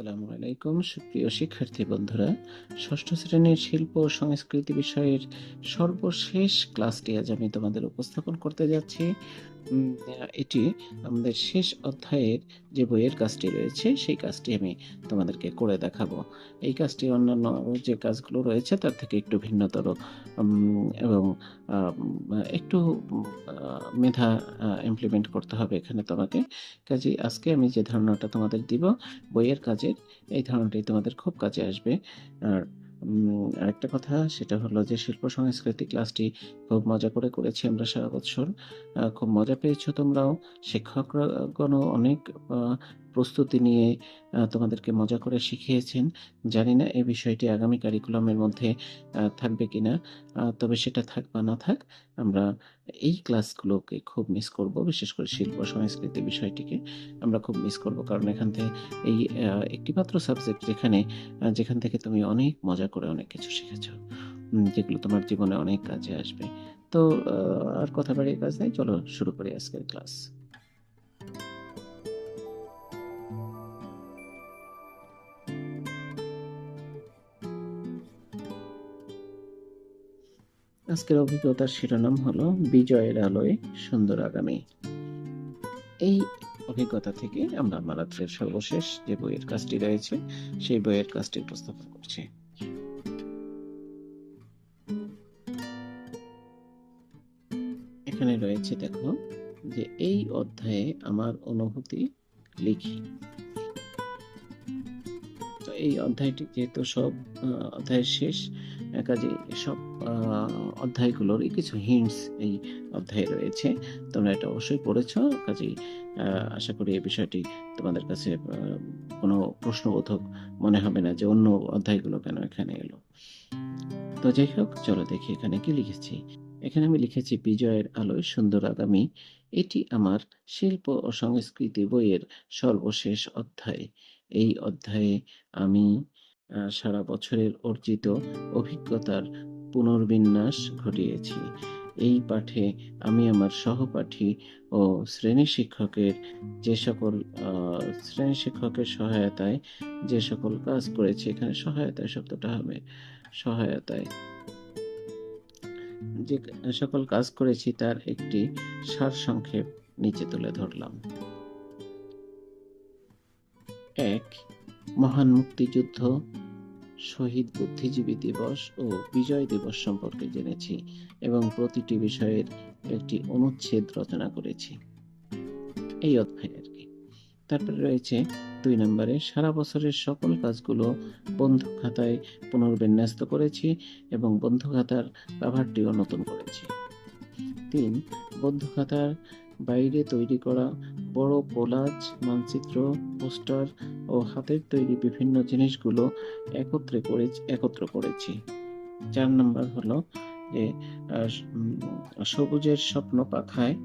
আসসালামু আলাইকুম, সুপ্রিয় শিক্ষার্থী বন্ধুরা। ষষ্ঠ শ্রেণির শিল্প ও সংস্কৃতি বিষয়ের সর্বশেষ ক্লাসটি আজ আমি তোমাদের উপস্থাপন করতে যাচ্ছি। এটি আমাদের শেষ অধ্যায়ের যে বইয়ের কাজটি রয়েছে, সেই কাজটি আমি তোমাদেরকে করে দেখাবো। এই কাজটি অন্যান্য যে কাজগুলো রয়েছে, তার থেকে একটু ভিন্নতর এবং একটু মেধা ইমপ্লিমেন্ট করতে হবে এখানে তোমাকে। কাজে আজকে আমি যে ধারণাটা তোমাদের দিব, বইয়ের কাজের, এই ধারণাটি তোমাদের খুব কাজে আসবে। আর আরেকটা কথা, সেটা হলো যে শিল্প সংস্কৃতি ক্লাসটি খুব মজা করে করেছি আমরা সারা বছর। খুব মজা পেয়েছ তোমরাও। শিক্ষকগণও অনেক প্রস্তুতি নিয়ে তোমাদেরকে মজা করে শিখিয়েছেন। জানি না এই বিষয়টি আগামী কারিকুলামের মধ্যে থাকবে কিনা আহ, তবে সেটা থাক বা না থাক আমরা এই ক্লাসগুলোকে খুব মিস করব বিশেষ করে শিল্প সংস্কৃতি বিষয়টিকে আমরা খুব মিস করব। কারণ এখান থেকে এই একটিমাত্র সাবজেক্ট যেখানে যেখান থেকে তুমি অনেক মজা করে অনেক কিছু শিখেছো যেগুলো তোমার জীবনে অনেক কাজে আসবে। তো আর কথা বাড়িয়ে কাজ নেই চলো শুরু করি আজকের ক্লাস আজকের অভিজ্ঞতার শিরোনাম হলো বিজয়ের আলোয় সুন্দর আগামী। এই অভিজ্ঞতা থেকে আমরা আজকের সর্বশেষ যে বইয়ের কাজটি রয়েছে, সেই বইয়ের কাজটি উপস্থাপন করছি। এখানে রয়েছে দেখো যে এই অধ্যায়ে আমার অনুভূতি লিখি। এই অধ্যায়টি যেহেতু সব অধ্যায়ের শেষ কাজে সব অধ্যায়গুলোরই কিছু হিন্টস এই অধ্যায়ে রয়েছে। তোমরা এটা অবশ্যই পড়েছ, কাজেই আশা করি এই বিষয়টি তোমাদের কাছে কোনো প্রশ্নবোধক মনে হবে না যে অন্য অধ্যায়গুলো কেন এখানে এলো। তো যাই হোক, চলো দেখি এখানে কি লিখেছি। এখানে আমি লিখেছি, বিজয়ের আলোয় সুন্দর আগামী। এটি আমার শিল্প ও সংস্কৃতি বইয়ের সর্বশেষ অধ্যায়। এই অধ্যায়ে আমি সারা বছরের অর্জিত অভিজ্ঞতার পুনর্বিন্যাস ঘটিয়েছি। এই পাঠে আমি আমার সহপাঠী ও শ্রেণি শিক্ষকের যে সকল শ্রেণি শিক্ষকের সহায়তায় যে সকল কাজ করেছি, এখানে সহায়তায় শব্দটা হবে সহায়তায়। যে সকল কাজ করেছি, তার একটি সারসংক্ষেপ নিচে তুলে ধরলাম। এক মহান মুক্তিযুদ্ধ, শহীদ বুদ্ধিজীবী দিবস ও বিজয় দিবস সম্পর্কে জেনেছি এবং প্রতিটি বিষয়ের একটি অনুচ্ছেদ রচনা করেছি। এই অধ্যায় আর কি। তারপরে রয়েছে দুই নম্বরে, সারা বছরের সকল কাজগুলো বন্ধু খাতায় পুনর্বিন্যস্ত করেছি এবং বন্ধু খাতার কাভারটিও নতুন করেছি। তিন বন্ধু খাতার বাইরে তৈরি করা বড় কোলাজ, মানচিত্র, পোস্টার ও হাতের তৈরি বিভিন্ন জিনিসগুলো একত্রে করে একত্র করেছি। চার নম্বর হলো যে সবুজের স্বপ্ন পাখায়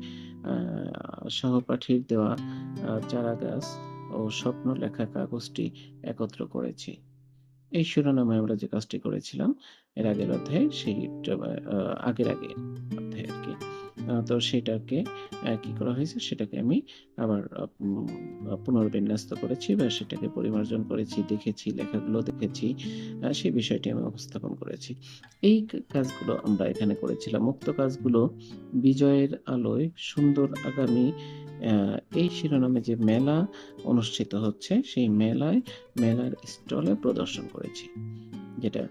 সহপাঠীর দেওয়া চারা গাছ ও স্বপ্ন লেখা কাগজটি একত্র করেছি। এই শিরোনামে আমরা যে কাজটি করেছিলাম, এর আগের অধ্যায়ে সেই আগের আগের তো সেটাকে কি করা হয়েছে? সেটাকে আমি আবার পুনর্বিন্যস্ত করেছি বা সেটাকে পরিমার্জন করেছি, দেখেছি, লেখাগুলো দেখেছি সেই বিষয়টি আমি উপস্থাপন করেছি। এই কাজগুলো আমরা এখানে করেছিলাম। মুক্ত কাজগুলো বিজয়ের আলোয় সুন্দর আগামী এই শিরোনামে যে মেলা অনুষ্ঠিত হচ্ছে, সেই মেলায়, মেলার স্টলে প্রদর্শন করেছি। যেটা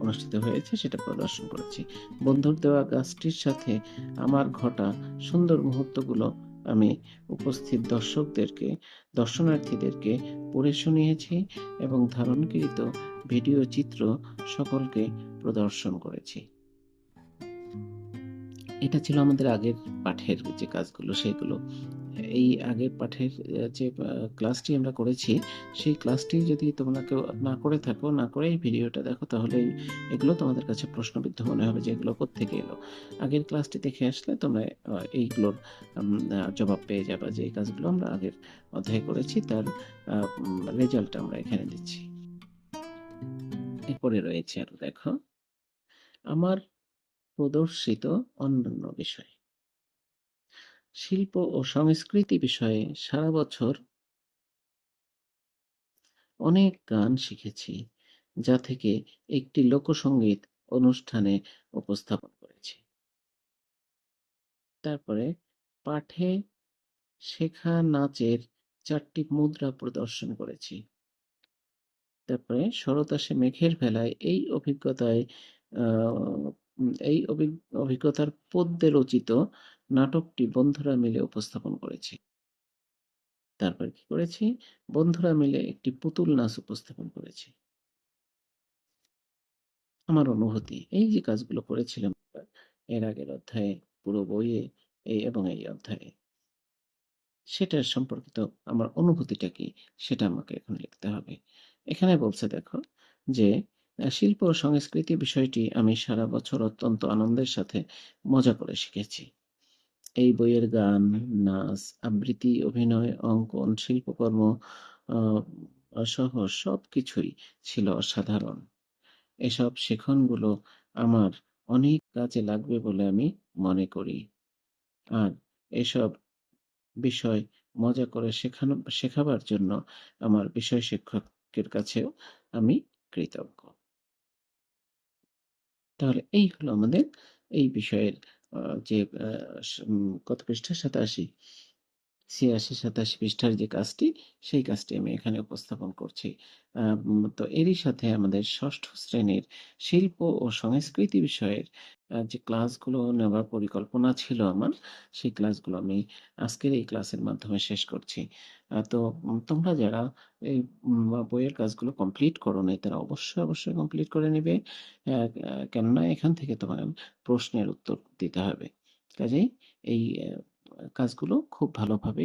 অনুষ্ঠিত হয়েছে সেটা প্রদর্শন করেছি। বন্ধুর দেওয়া গাছটির সাথে আমার ঘটা সুন্দর মুহূর্তগুলো আমি উপস্থিত দর্শকদেরকে, দর্শনার্থীদেরকে পড়ে শুনিয়েছি এবং ধারণকৃত ভিডিও চিত্র সকলকে প্রদর্শন করেছি। এটা ছিল আমাদের আগের পাঠের যে কাজগুলো, সেগুলো। এই আগের পাঠের যে ক্লাসটি আমরা করেছি, সেই ক্লাসটি যদি তোমরা কেউ না করে থাকো, না করে এই ভিডিওটা দেখো, তাহলে এগুলো তোমাদের কাছে প্রশ্নবিদ্ধ মনে হবে যে এগুলো কোত্থেকে এলো। আগের ক্লাসটি দেখে আসলে তোমরা এইগুলোর জবাব পেয়ে যাবে যে এই কাজগুলো আমরা আগের অধ্যায়ে করেছি, তার রেজাল্ট আমরা এখানে দিচ্ছি। এরপরে রয়েছে আর দেখো। আমার প্রদর্শিত অন্যান্য বিষয়। শিল্প ও সংস্কৃতি বিষয়ে সারা বছর অনেক গান শিখেছি, যা থেকে একটি লোকসঙ্গীত অনুষ্ঠানে উপস্থাপন করেছি। তারপরে পাঠে শেখা নাচের চারটি মুদ্রা প্রদর্শন করেছি। তারপরে শরৎ আসে মেঘের ভেলায় এই অভিজ্ঞতায় এই অভি- অভিজ্ঞতার পদ্যে রচিত নাটকটি বন্ধুরা মিলে উপস্থাপন করেছি। তারপর কি করেছি? বন্ধুরা মিলে একটি পুতুল নাচ উপস্থাপন করেছি। আমার অনুভূতি, এই যে কাজগুলো করেছিলাম এর আগের অধ্যায়ে, পুরো বইয়ে এই এবং এই অধ্যায়ে। সেটার সম্পর্কিত আমার অনুভূতিটা কি, সেটা আমাকে এখন লিখতে হবে। এখানে বলছে, দেখো, যে শিল্প ও সংস্কৃতি বিষয়টি আমি সারা বছর অত্যন্ত আনন্দের সাথে মজা করে শিখেছি। এই বইয়ের গান, নাচ, আবৃত্তি, অভিনয়, অঙ্কন, শিল্পকর্ম সহ সব কিছুই ছিল অসাধারণ। এসব শেখনগুলো আমার অনেক কাজে লাগবে বলে আমি মনে করি। আর এসব বিষয় মজা করে শেখানো, শেখাবার জন্য আমার বিষয় শিক্ষকের কাছেও আমি কৃতজ্ঞ। তাহলে এই হলো আমাদের এই বিষয়ের যে কত পৃষ্ঠা সাতাশি? ছিয়াশি সাতাশি পৃষ্ঠার যে কাজটি, সেই কাজটি আমি এখানে উপস্থাপন করছি। তো এরই সাথে আমাদের ষষ্ঠ শ্রেণির শিল্প ও সংস্কৃতি বিষয়ের যে ক্লাসগুলো নেওয়ার পরিকল্পনা ছিল আমার, সেই ক্লাসগুলো আমি আজকের এই ক্লাসের মাধ্যমে শেষ করছি। তো তোমরা যারা এই বইয়ের কাজগুলো কমপ্লিট করো নাই, তারা অবশ্যই অবশ্যই কমপ্লিট করে নেবে। কেননা এখান থেকে তোমার প্রশ্নের উত্তর দিতে হবে। কাজেই এই কাজগুলো খুব ভালোভাবে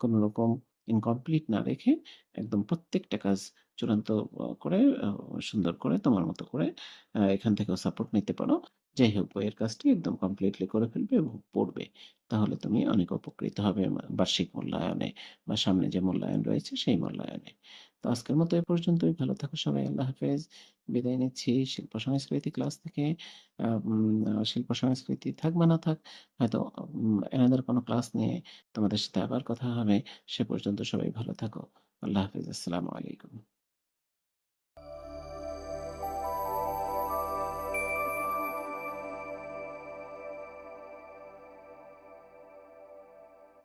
কোনো রকম ইনকমপ্লিট না রেখে একদম প্রত্যেকটা কাজ চূড়ান্ত করে সুন্দর করে তোমার মতো করে এখান থেকেও সাপোর্ট নিতে পারো। যাই হোক, বইয়ের কাজটি একদম কমপ্লিটলি করে ফেলবে এবং পড়বে। তাহলে তুমি অনেক উপকৃত হবে বার্ষিক মূল্যায়নে বা সামনে যে মূল্যায়ন রয়েছে সেই মূল্যায়নে। তো আজকের মতো এ পর্যন্তই। ভালো থাকো সবাই, আল্লাহ হাফেজ। বিদায় নিচ্ছি শিল্প সংস্কৃতি ক্লাস থেকে। শিল্প সংস্কৃতি থাক বা না থাক, হয়তো এনাদের কোনো ক্লাস নিয়ে তোমাদের সাথে আবার কথা হবে। সে পর্যন্ত সবাই ভালো থাকো। আল্লাহ হাফেজ, আসসালামু আলাইকুম।